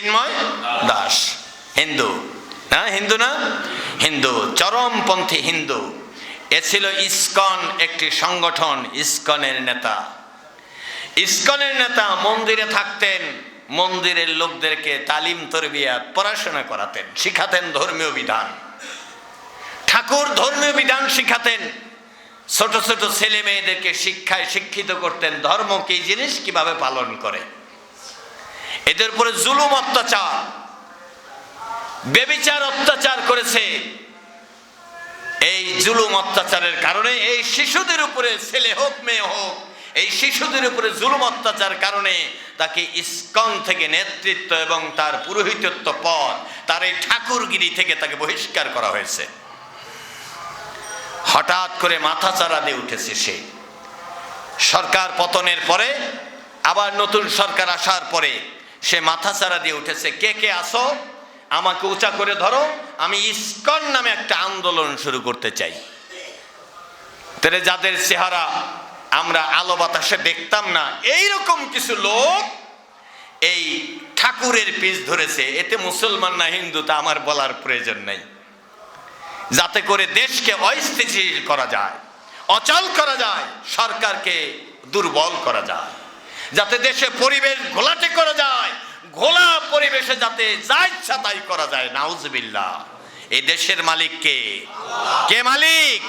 চিন্ময় দাস। হিন্দু। না হিন্দু না? হিন্দু। চরমপন্থী হিন্দু। এ ছিল ইসকন একটি সংগঠন, ইসকনের নেতা। ইসকনের নেতা মন্দিরে থাকতেন, মন্দিরের লোকদেরকে তালিম, তরবিয়াত, পড়াশোনা করাতেন, শিখাতেন ধর্মীয় বিধান। ঠাকুর ধর্মীয় বিধান শিখাতেন। ছোট ছোট ছেলে মেয়েদেরকে শিক্ষায় শিক্ষিত করতেন। ধর্ম কি জিনিস? কীভাবে পালন করে? এদের উপরে জুলুম অত্যাচার, বেবিচার অত্যাচার করেছে। এই জুলুম অত্যাচারের কারণে এই শিশুদের উপরে ছেলে হোক, মেয়ে হোক, এই শিশুদের উপরে জুলুম অত্যাচার কারণে তাকে ইস্কন থেকে নেতৃত্ব এবং তার পুরোহিতত্ব পদ, তার এই ঠাকুরগিরি থেকে তাকে বহিষ্কার করা হয়েছে। হঠাৎ করে মাথা চারা দিয়ে উঠেছে সে। সরকার পতনের পরে, আবার নতুন সরকার আসার পরে সে মাথা চারা দিয়ে উঠেছে, কে কে আসো আমাকে উঁচা করে ধরো। আমি ইস্কন নামে একটা আন্দোলন শুরু করতে চাই। তাহলে যাদের চেহারা আমরা আলো বাতাসে দেখতাম না এই রকম কিছু লোক এই ঠাকুরের পিস ধরেছে। এতে মুসলমান না হিন্দু, তা আমার বলার প্রয়োজন নেই। যাতে করে দেশকে অস্থিতিশীল করা যায়, অচল করা যায়, সরকারকে দুর্বল করা যায়। যাতে দেশে পরিবেশ ঘোলাটে করা যায়, ঘোলা পরিবেশে যাতে যা ইচ্ছা তাই করা যায়। নাউজবিল্লা এই দেশের মালিক কে? কে মালিক?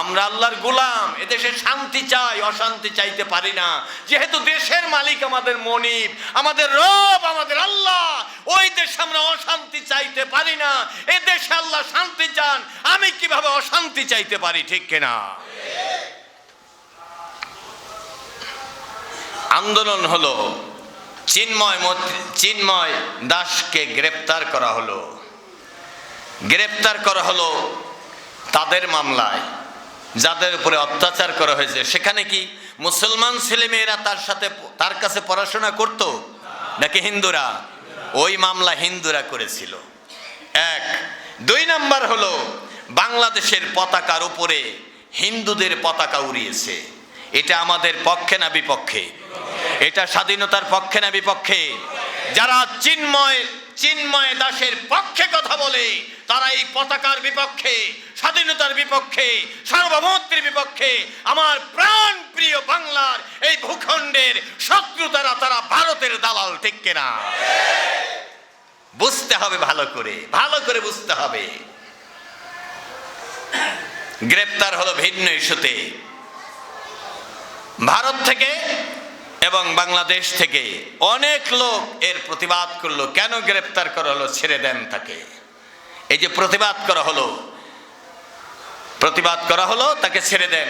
আমরা আল্লাহর গোলাম। এদেশে শান্তি চাই, অশান্তি চাইতে পারি না। যেহেতু দেশের মালিক আমাদের মনিব, আমাদের রব, আমাদের আল্লাহ, ওই দেশে আমরা অশান্তি চাইতে পারি না। এ দেশে আল্লাহ শান্তি চান, আমি কীভাবে অশান্তি চাইতে পারি, ঠিক কিনা? আন্দোলন হলো। চিন্ময় চিন্ময় দাসকে গ্রেপ্তার করা হলো। গ্রেপ্তার করা হলো তাদের মামলায়, যাদের উপরে অত্যাচার করা হয়েছে। সেখানে কি মুসলমান ছেলেমেয়েরা তার সাথে, তার কাছে পড়াশোনা করত? নাকি হিন্দুরা? ওই মামলা হিন্দুরা করেছিল। এক। দুই নাম্বার হলো, বাংলাদেশের পতাকার উপরে হিন্দুদের পতাকা উড়িয়েছে। এটা আমাদের পক্ষে না বিপক্ষে? এটা স্বাধীনতার পক্ষে না বিপক্ষে? যারা চিন্ময় চিন্ময় দাসের পক্ষে কথা বলে, তারা এই পতাকার বিপক্ষে, স্বাধীনতার বিপক্ষে, সার্বভৌমত্বের বিপক্ষে, আমার প্রাণ প্রিয় বাংলার এই ভূখণ্ডের শত্রু তারা তারা ভারতের দালাল, ঠিক কিনা? বুঝতে হবে ভালো করে ভালো করে বুঝতে হবে। গ্রেপ্তার হলো ভিন্ন ইস্যুতে। ভারত থেকে এবং বাংলাদেশ থেকে অনেক লোক এর প্রতিবাদ করল, কেন গ্রেপ্তার করা হলো, ছেড়ে দেন তাকে। এই যে প্রতিবাদ করা হলো, প্রতিবাদ করা হলো, তাকে ছেড়ে দেন।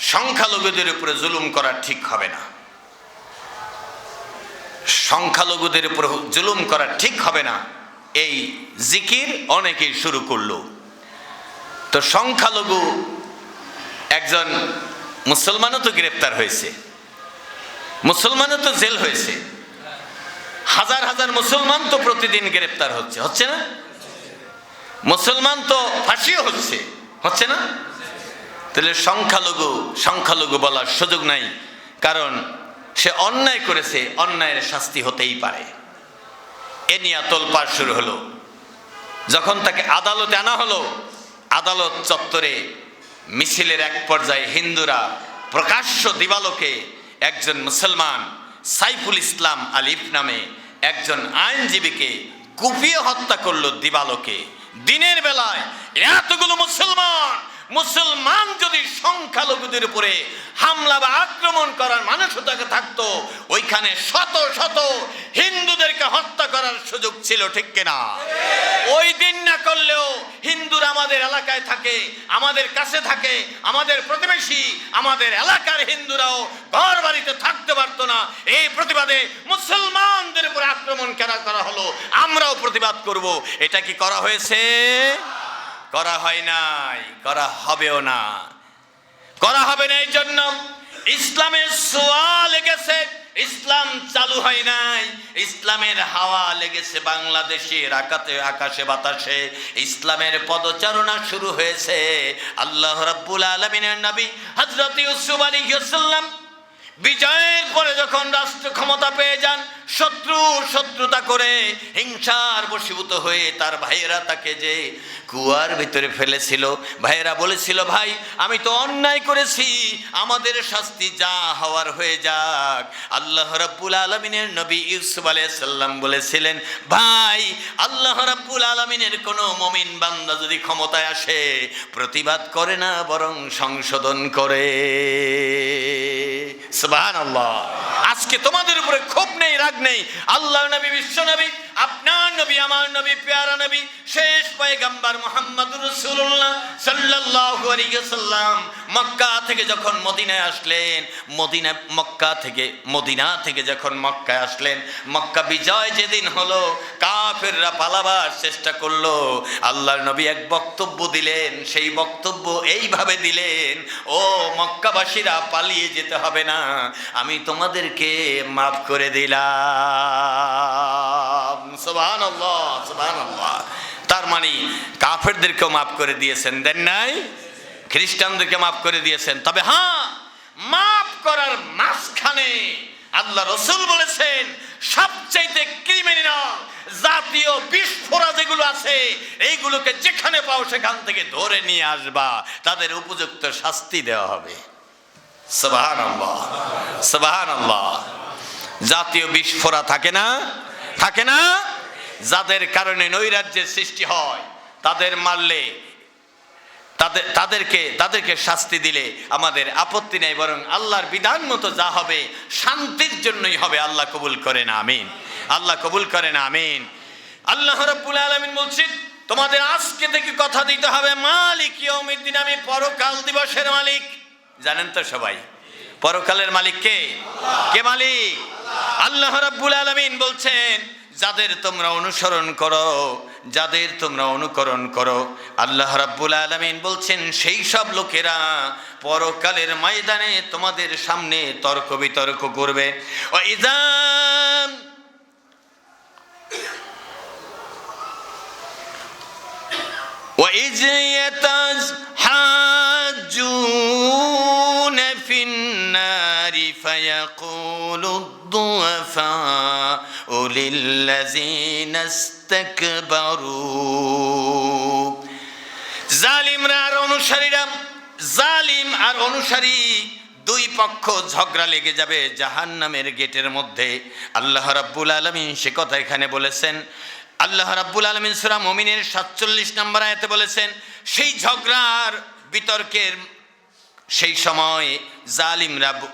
সংখ্যালঘুদের উপরে জুলুম করা ঠিক হবে না। সংখ্যালঘুদের উপর জুলুম করা ঠিক হবে না। এই জিকির অনেকেই শুরু করল। তো সংখ্যালঘু একজন মুসলমানও তো গ্রেপ্তার হয়েছে। মুসলমানও তো জেল হয়েছে। হাজার হাজার মুসলমান তো প্রতিদিন গ্রেপ্তার হচ্ছে হচ্ছে না? মুসলমান তো ফাঁসিও হচ্ছে হচ্ছে না? তাহলে সংখ্যালঘু সংখ্যালঘু বলার সুযোগ নাই, কারণ সে অন্যায় করেছে, অন্যায়ের শাস্তি হতেই পারে। এ নিয়ে তোলপাড় শুরু হলো। যখন তাকে আদালতে আনা হলো, আদালত চত্বরে মিছিলের এক পর্যায়ে হিন্দুরা প্রকাশ্য দিবালোকে একজন মুসলমান সাইফুল ইসলাম আলিফ নামে একজন আইনজীবীকে কুপিয়ে হত্যা করল দিবালোকে। দিনের বেলায় এতগুলো মুসলমান মুসলমান যদি সংখ্যালঘুদের উপরে হামলা বা আক্রমণ করার মানসিকতা থাকতো, ওইখানে শত শত হিন্দুদেরকে হত্যা করার সুযোগ ছিল, ঠিক কিনা? ওই দিন না করলেও হিন্দুরা আমাদের এলাকায় থাকে, আমাদের কাছে থাকে, আমাদের প্রতিবেশী, আমাদের এলাকার হিন্দুরাও ঘর বাড়িতে থাকতে পারতো না। এই প্রতিবাদে মুসলমানদের উপরে আক্রমণ কেন করা হলো? আমরাও প্রতিবাদ করব। এটা কি করা হয়েছে? করা হয় নাই, করা হবেও না। করা হবে না এই জন্য ইসলামের সোয়া লেগেছে, ইসলাম চালু হয় নাই, ইসলামের হাওয়া লেগেছে বাংলাদেশের আকাতে, আকাশে বাতাসে। ইসলামের পদচারণা শুরু হয়েছে। আল্লাহ রাব্বুল আলামিনের নবী হযরত ইউসুফ সালাম বিজয়ের পরে যখন রাষ্ট্র ক্ষমতা পেয়ে যান শত্রুতা করে হিংসার বশীভূত হয়ে তার ভাইয়েরা তাকে যে কুয়ার ভিতরে ফেলেছিল, ভাইয়েরা বলেছিল, ভাই, আমি তো অন্যায় করেছি, আমাদের শাস্তি যা হওয়ার হয়ে যাক। আল্লাহ রাব্বুল আলমিনের নবী ইউসুফ আলাইসাল্লাম বলেছিলেন, ভাই, আল্লাহ রাব্বুল আলমিনের কোনো মমিন বান্দা যদি ক্ষমতায় আসে, প্রতিবাদ করে না, বরং সংশোধন করে। সুবহানাল্লাহ। আজকে তোমাদের উপরে ক্ষোভ নেই, রাগ নেই। আল্লাহ নবী, বিশ্ব নবী, আপনার নবী, আমার নবী, পেয়ারা নবী, শেষ পয়গাম্বার মোহাম্মদ রসুল্লাহ সাল্লাল্লাহু আলাইহি সাল্লাম মক্কা থেকে যখন মদিনায় আসলেন, মদিনা, মক্কা থেকে, মদিনা থেকে যখন মক্কায় আসলেন, মক্কা বিজয় যেদিন হলো, কাফেররা পালাবার চেষ্টা করল। আল্লাহর নবী এক বক্তব্য দিলেন, সেই বক্তব্য এইভাবে দিলেন, ও মক্কাবাসীরা, পালিয়ে যেতে হবে না। আমি তোমাদেরকে মাফ করে দিলাম। সুবহানাল্লাহ সুবহানাল্লাহ। তার মানে কাফেরদেরকেও মাফ করে দিয়েছেন, দেন নাই? খ্রিস্টানদেরকে মাফ করে দিয়েছেন। তবে হ্যাঁ মাফ করার মাঝখানে আল্লাহ রসুল বলেছেন, সবচাইতে ক্রিমিনাল জাতীয় বিস্ফোরা যেগুলো আছে, এইগুলোকে যেখানে পাও সেখান থেকে ধরে নিয়ে আসবা। তাদের উপযুক্ত শাস্তি দেওয়া হবে। সবাহান আল্লাহ সবাহান আল্লাহ জাতীয় বিস্ফোরা থাকে না? থাকে না? যাদের কারণে নৈরাজ্যের সৃষ্টি হয়, তাদের মারলে, তাদের, তাদেরকে তাদেরকে শাস্তি দিলে আমাদের আপত্তি নেই, বরং আল্লাহর বিধান মতো যা হবে, শান্তির জন্যই হবে। আল্লাহ কবুল করেন, আমিন। আল্লাহ কবুল করেন, আমিন। আল্লাহ রব্বুল আলামিন বলছেন, তোমাদের আজকে থেকে কথা দিতে হবে মালিক ইয়ৌমিদ্দিন আমি পরকাল দিবসের মালিক। জানেন তো সবাই? পরকালের মালিক কে? কে মালিক? আল্লাহ রাব্বুল আলামিন বলছেন যাদের তোমরা অনুসরণ করো যাদের তোমরা অনুকরণ করো আল্লাহ রাব্বুল আলামিন বলছেন সেই সব লোকেরা পরকালের ময়দানে তোমাদের সামনে তর্ক বিতর্ক করবে ও ইদাম وإذ يتحاجون في النار فيقول الضعفاء للذين استكبروا জালিমরা আর অনুসারীরা জালিম আর অনুসারী দুই পক্ষ ঝগড়া লেগে যাবে জাহান্নামের গেটের মধ্যে আল্লাহ রাব্বুল আলামিন সে কথা এখানে বলেছেন আল্লাহ রাব্বুল আলামিন সূরা মুমিনের 47 নম্বর আয়াতে বলেছেন সেই ঝগড়ার বিতর্কের সেই সময় জালিমরা ব-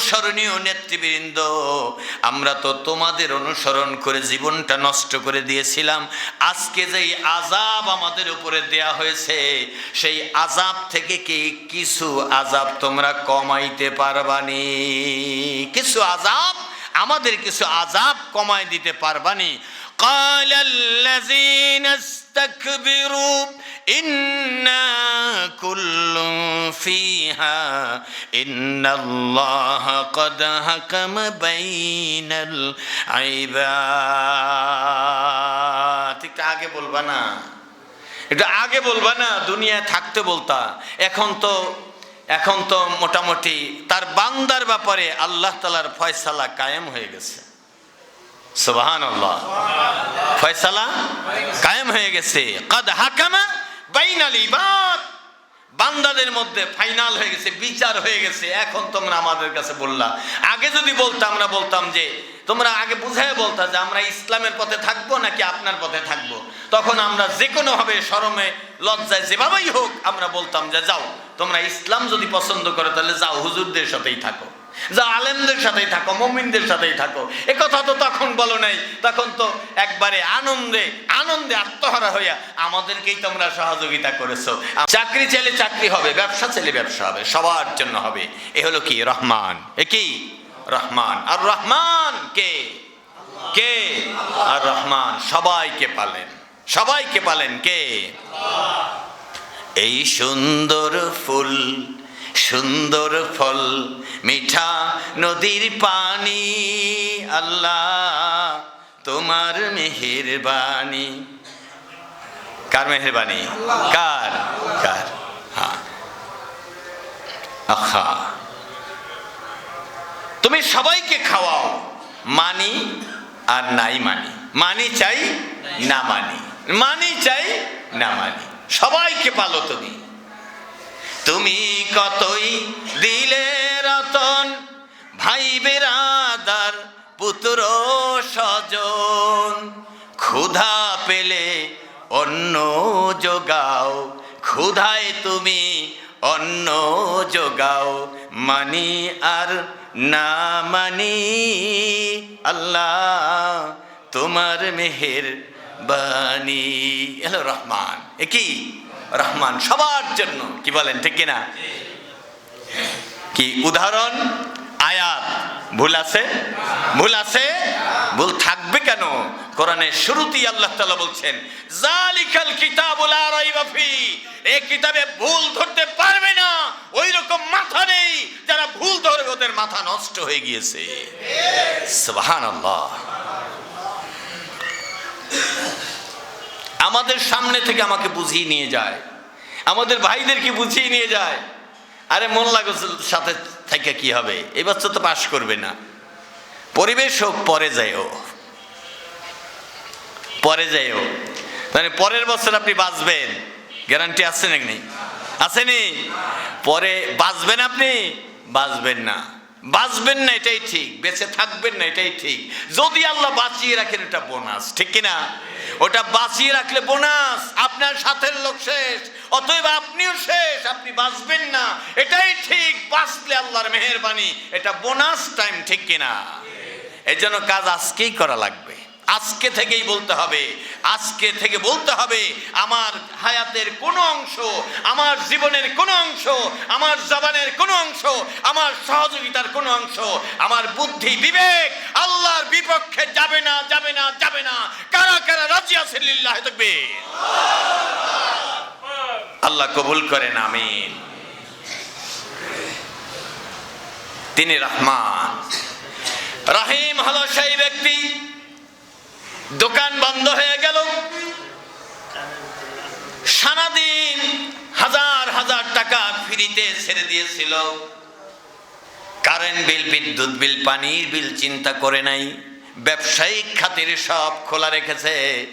অনুসরণীয় নেতৃবৃন্দ আমরা তো তোমাদের অনুসরণ করে জীবনটা নষ্ট করে দিয়েছিলাম আজকে যেই আজাব আমাদের উপরে দেয়া হয়েছে সেই আজাব থেকে কি কিছু আজাব তোমরা কমাইতে পারবানি কিছু আজাব আমাদের কিছু আজাব কমাই দিতে পারবানি قال الذين استكبروا ইন্না কুল্লু আগে বলবা না? এটা আগে বলবা না? দুনিয়ায় থাকতে বলতা। এখন তো এখন তো মোটামুটি তার বান্দার ব্যাপারে আল্লাহ তালার ফয়সালা কায়েম হয়ে গেছে। সুবাহ ফয়সালা কায়েম হয়ে গেছে। কদ হাকামা ইবাদ। বান্দাদের মধ্যে ফাইনাল হয়ে গেছে, বিচার হয়ে গেছে। এখন তোমরা আমাদের কাছে বললা। আগে যদি বলতাম আমরা বলতাম যে, তোমরা আগে বুঝাই বলতা যে, আমরা ইসলামের পথে থাকব নাকি আপনার পথে থাকব? তখন আমরা যে কোনো ভাবে শরমে, লজ্জায় যেভাবেই হোক, আমরা বলতাম যে, যাও, তোমরা ইসলাম যদি পছন্দ করো, তাহলে যাও, হুজুরদের সাথেই থাকো। যা আলেমদের সাথেই থাকো, মমিনদের সাথেই থাকো। এ কথা তো তখন বলো নাই, তখন তো একবারে আনন্দে আনন্দে আত্মহারা হইয়া আমাদেরকেই তোমরা সহযোগিতা করেছ। চাকরি চাইলে চাকরি হবে, ব্যবসা চাইলে ব্যবসা হবে, সবার জন্য হবে। এ হলো কি? রহমান। এ কি? রহমান। আর রহমান কে? কে? আর রহমান সবাইকে পালেন। সবাইকে পালেন কে? এই সুন্দর ফুল সুন্দর ফল, মিঠা নদীর পানি, আল্লাহ তোমার মেহেরবানি। কার মেহেরবানি? কার? কার? হ্যাঁ। আহা। তুমি সবাইকে খাওয়াও, মানি আর নাই মানি। মানি চাই না মানি। মানি চাই না মানি। সবাইকে পালো তুমি। তুমি কতই দিলে রতন? ভাই বেরাদার, পুত্র স্বজন। ক্ষুধা পেলে অন্ন যোগাও। ক্ষুধায় তুমি অন্ন যোগাও। মানি আর না মানি, আল্লাহ তোমার মেহের বাণী হ্যালো রহমান। এ কি রহমান সবার জন্য। কি বলেন, ঠিক কিনা? কি উদাহরণ? আয়াত। ভুল আছে? ভুল আছে? ভুল থাকবে কেন? কোরআনের শুরুতেই আল্লাহ তাআলা বলছেন, জালিকাল কিতাবুল লা রাইবা ফি। এই কিতাবে ভুল ধরতে পারবে না। ওই রকম মাথা নেই। যারা ভুল ধরবে, ওদের মাথা নষ্ট হয়ে গিয়েছে। সুবহানাল্লাহ। আমাদের সামনে থেকে আমাকে বুঝিয়ে নিয়ে যায়। আমাদের ভাইদেরকে বুঝিয়ে নিয়ে যায়। আরে মন লাগো সাথে থেকে কি হবে? এই বছর তো পাশ করবে না। পরিবেশ হোক, পরে যাইও পরে যাইও মানে পরের বছর আপনি বাঁচবেন। গ্যারান্টি আছে নাকি নেই? আসেনি পরে বাঁচবেন আপনি, বাঁচবেন না। বাঁচবেন না, এটাই ঠিক। বেঁচে থাকবেন না, এটাই ঠিক। যদি আল্লাহ বাঁচিয়ে রাখেন, এটা বোনাস। ঠিক কিনা? ওটা বাঁচিয়ে রাখলে বোনাস, আপনার সাথের লোক শেষ। অতএব আপনিও শেষ, আপনি বাঁচবেন না। এটাই ঠিক, বাঁচলে আল্লাহর মেহরবানি, এটা বোনাস টাইম ঠিক কিনা? এই জন্য কাজ আজকেই করা লাগবে। আজকে থেকেই বলতে হবে, আজকে থেকে বলতে হবে, আমার হায়াতের কোনো অংশ, আমার জীবনের কোনো অংশ, আমার জবানের কোনো অংশ, আমার সহযোগিতার কোনো অংশ, আমার বুদ্ধি বিবেক আল্লাহর বিপক্ষে যাবে না যাবে না যাবে না। কারা কারা রাজি আছে লিল্লাহ থাকবে আল্লাহ কবুল করেন, আমিন। তিনি রহমান। রাহিম হলো সেই ব্যক্তি দোকান বন্ধ হয়ে গেল। সারাদিন হাজার হাজার টাকা ফ্রিতে ছেড়ে দিয়েছিল। কারেন্ট বিল, বিদ্যুৎ বিল, পানির বিল চিন্তা করে নাই। ব্যবসায়িক খাতির সব খোলা রেখেছে।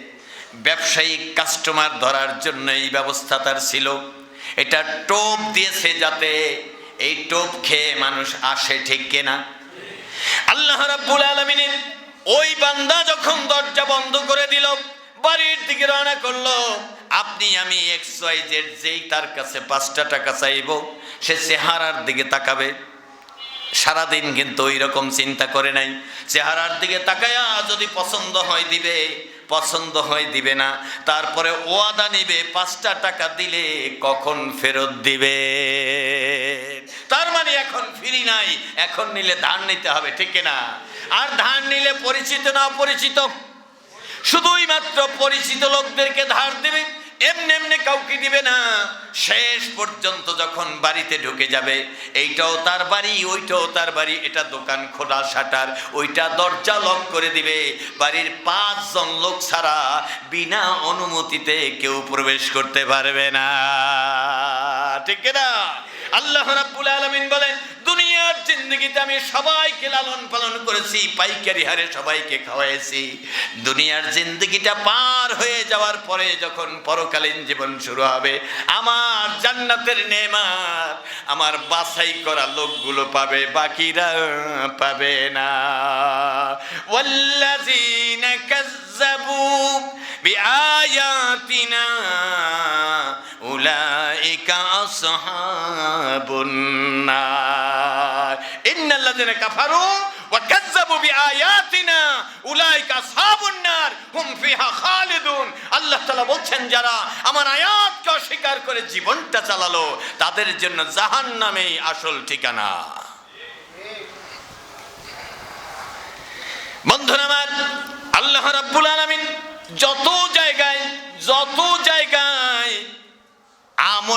ব্যবসায়িক কাস্টমার ধরার জন্য এই ব্যবস্থা তার ছিল। এটা টোপ দিয়েছে যাতে এই টোপ খেয়ে মানুষ আসে ঠিক কেনা। আল্লাহ রাব্বুল আলামিনের ওই বান্দা যখন দরজা বন্ধ করে দিল, বাড়ির দিকে রওনা করল, আপনি, আমি এক্স ওয়াই জেড যেই তার কাছে পাঁচটা টাকা চাইব, সে চেহারার দিকে তাকাবে। সারাদিন কিন্তু ওই রকম চিন্তা করে নাই। চেহারার দিকে তাকায়া যদি পছন্দ হয় দিবে পছন্দ হয় দিবে না। তারপরে ওয়াদা নিবে, পাঁচটা টাকা দিলে কখন ফেরত দিবে? তার মানে এখন ফিরি নাই, এখন নিলে ধান নিতে হবে, ঠিক না আর ধান নিলে পরিচিত না অপরিচিত? শুধুই মাত্র পরিচিত লোকদেরকে ধার দেবে। এমনি এমনি কাউকে দিবে না। শেষ পর্যন্ত যখন বাড়িতে ঢুকে যাবে, এইটাও তার বাড়ি, ওইটাও তার বাড়ি, এটা দোকান খোলা, শাটার, ওইটা দরজা লক করে দিবে। বাড়ির পাঁচজন লোক ছাড়া বিনা অনুমতিতে কেউ প্রবেশ করতে পারবে না। ঠিক না আল্লাহ রাব্বুল আলামিন বলেন জিন্দগিতে আমি সবাইকে লালন পালন করেছি, পাইকারি হারে সবাইকে খাওয়াইছি। দুনিয়ার জিন্দগিটা পার হয়ে যাওয়ার পরে যখন পরকালীন জীবন শুরু হবে, আমার জান্নাতের নেমার, আমার বাছাই করা লোকগুলো পাবে, বাকিরা পাবে না। ওয়াল্লাযীনা কাজ্জাবু বিআয়াতিনা, উলাইকা আসহাবুন ইন্নাল্লাযীনা কাফারু ওয়া কাযযাবু বিআয়াতিনা উলাইকা আসহাবুন নার, হুম ফিহা খালিদুন। আল্লাহ তাআলা বলছেন, যারা আমার আয়াতকে অস্বীকার করে জীবনটা চালালো, তাদের জন্য জাহান্নামেই আসল ঠিকানা। বন্ধুরা আমার, আল্লাহ রাব্বুল আলামিন যত জায়গায়, যত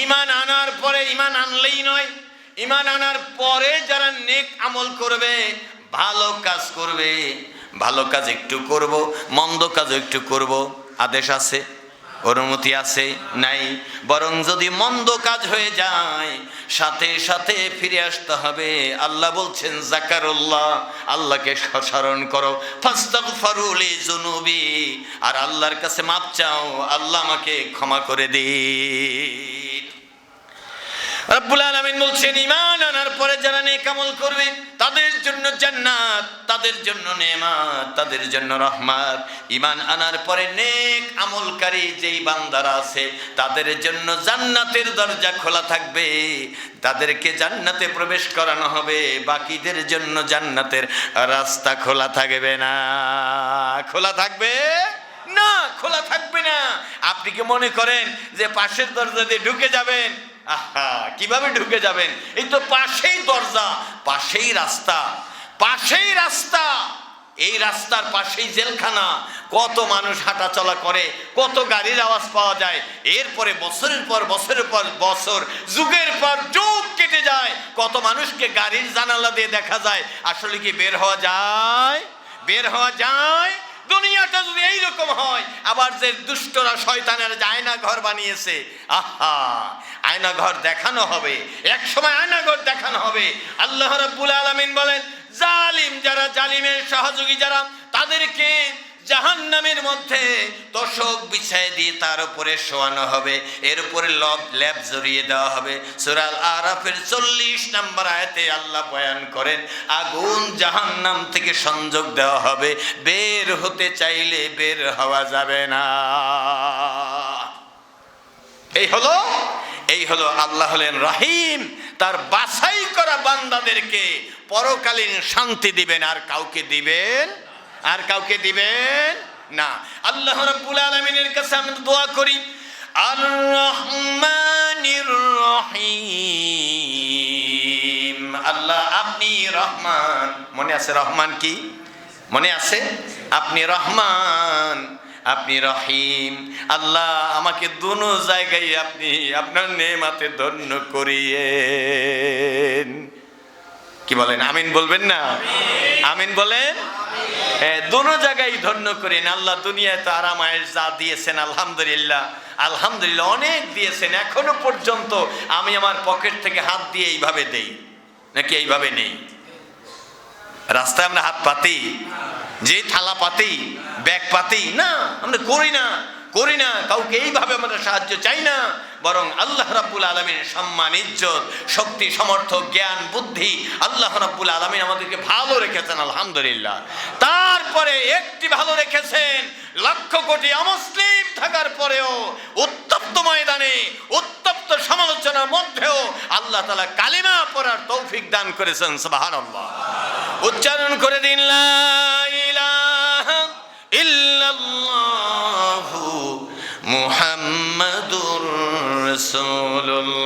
ঈমান আনার পরে ইমান আনলেই নয়। ইমান আনার পরে যারা নেক আমল করবে, ভালো কাজ করবে। ভালো কাজ একটু করব, মন্দ কাজ একটু করব। আদেশ আছে? অনুমতি আছে? নাই। বরং যদি মন্দ কাজ হয়ে যায়, সাথে সাথে ফিরে আসতে হবে। আল্লাহ বলছেন, জাকারুল্লাহ, আল্লাহকে স্মরণ করো। ফাস্তাগফারুলি জুনুবি আর আল্লাহর কাছে মাপ চাও, আল্লাহ আমাকে ক্ষমা করে দিন। রব্বুল বলছেন, ঈমান আনার পরে যারা নেক আমল করবে, তাদের জন্য জান্নাত, তাদের জন্য নেমাত, তাদের জন্য ঈমান আনার পরে আমলকারী যেই বান্দারা আছে, তাদের জন্য জান্নাতের দরজা খোলা থাকবে। তাদেরকে জান্নাতে প্রবেশ করানো হবে, বাকিদের জন্য জান্নাতের রাস্তা খোলা থাকবে না। খোলা থাকবে? না, খোলা থাকবে না। আপনি কি মনে করেন যে পাশের দরজা দিয়ে ঢুকে যাবেন? আহা, কীভাবে ঢুকে যাবেন? এই তো পাশেই দরজা, পাশেই রাস্তা পাশেই রাস্তা। এই রাস্তার পাশেই জেলখানা। কত মানুষ হাঁটা চলা করে, কত গাড়ির আওয়াজ পাওয়া যায়। এরপরে বছরের পর বছরের পর বছর, যুগের পর যুগ কেটে যায়। কত মানুষকে গাড়ির জানালা দিয়ে দেখা যায়। আসলে কি বের হওয়া যায়? বের হওয়া যায়? দুনিয়াটা যদি এইরকম হয়, আবার যে দুষ্টরা শয়তানের যে আয়না ঘর বানিয়েছে, আহা আয়না ঘর দেখানো হবে। এক সময় আয়না ঘর দেখানো হবে। আল্লাহ রাব্বুল আলামিন বলেন, জালিম যারা জালিমের সহযোগী যারা, তাদেরকে জাহান্নামের মধ্যে তোষক বিছায় দিয়ে তার উপরে শোয়ানো হবে। এর উপরে লব ল্যাব জড়িয়ে দেওয়া হবে। সুরাল আরাফের চল্লিশ নাম্বার আয়াতে আল্লাহ বয়ান করেন, আগুন জাহান্নাম থেকে সংযোগ দেওয়া হবে। বের হতে চাইলে বের হওয়া যাবে না। এই হলো এই হলো আল্লাহ হলেন রাহিম। তার বাছাই করা বান্দাদেরকে পরকালীন শান্তি দিবেন, আর কাউকে দিবেন আর কাউকে দিবেন না। আল্লাহ রাব্বুল আলামিনের কাছে আমরা দোয়া করি আর রহমানির রহিম। আল্লাহ, আপনি রহমান। মনে আছে রহমান কি? মনে আছে? আপনি রহমান, আপনি রহিম। আল্লাহ, আমাকে দুনো জায়গায় আপনি আপনার নেমাতে ধন্য করিয়েন। কি বলেন? আমিন বলবেন না? আমিন বলেন? দোনো জায়গায় ধন্য করেন আল্লাহ দুনিয়ায় তো আরাম আয়েস যা দিয়েছেন, আলহামদুলিল্লাহ। আলহামদুলিল্লাহ অনেক দিয়েছেন, এখনও পর্যন্ত আমি আমার পকেট থেকে হাত দিয়ে এইভাবে দেই। নাকি এইভাবে নেই? রাস্তায় আমরা হাত পাতি যে থালা পাতি, ব্যাগ পাতি, না, আমরা করি না। করি না, কাউকে এইভাবে আমরা সাহায্য চাই না। বরং আল্লাহ রাব্বুল আলমীর সম্মান, ইজ্জত, শক্তি সমর্থ জ্ঞান, বুদ্ধি আল্লাহ রাব্বুল আলমিন আমাদেরকে ভালো রেখেছেন, আলহামদুলিল্লাহ। তারপরে একটি ভালো রেখেছেন, লক্ষ কোটি অমুসলিম থাকার পরেও উত্তপ্ত ময়দানে, উত্তপ্ত সমালোচনার মধ্যেও আল্লাহ তালা কালিমা পড়ার তৌফিক দান করেছেন, সুবহানাল্লাহ। উচ্চারণ করে দিন রাসূলুল্লাহ